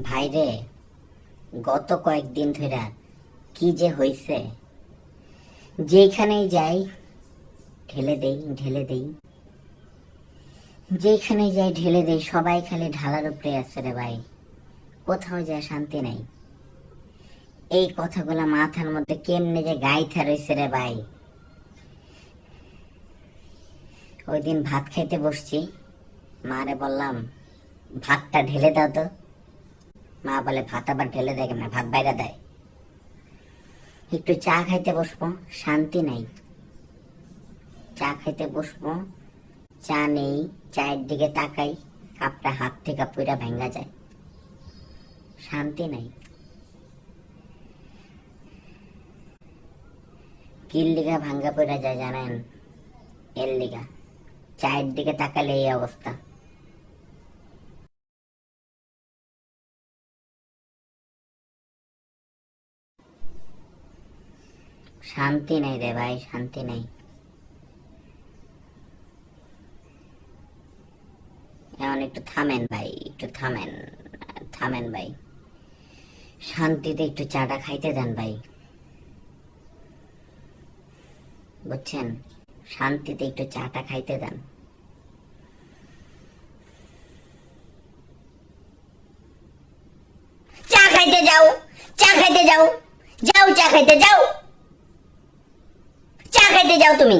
ভাইরে, গত কয়েকদিন ধরে কি যে হইছে? যেখানেই যাই, ঢেলে দেই ঢেলে দেই। যেখানে যাই, ঢেলে দেই, সবাই খালি ঢালার উপরে আছে রে ভাই। কোথাও যায় শান্তি নাই। এই কথাগুলো মাথার মধ্যে কেমনে যে গাইথা রয়েছে রে ভাই। ওই দিন ভাত খাইতে বসছি। মারে বললাম, ভাতটা ঢেলে দাও তো। মা বলে, ভাত আবার ঢেলে দেয় না ভাত বাইরে দেয়। একটু চা খাইতে বসবো, শান্তি নাই। চা খাইতে বসবো, চা নেই, চায়ের দিকে তাকাই, কাপটা হাত থেকে পুরা ভেঙ্গা যায়। শান্তি নাই। কিল লিগা ভাঙ্গা পড়া যায় জানেন? এর লিগা। চায়ের দিকে তাকালে এই অবস্থা। শান্তি নাই রে ভাই, শান্তি নাই। এখন একটু থামেন ভাই, একটু থামেন থামেন ভাই। শান্তিতে একটু চাটা খাইতে দেন ভাই। বুঝছেন? শান্তিতে একটু চাটা খাইতে দেন। চা খাইতে যাও, চা খাইতে যাও যাও চা খাইতে যাও। খাইতে যাও তুমি।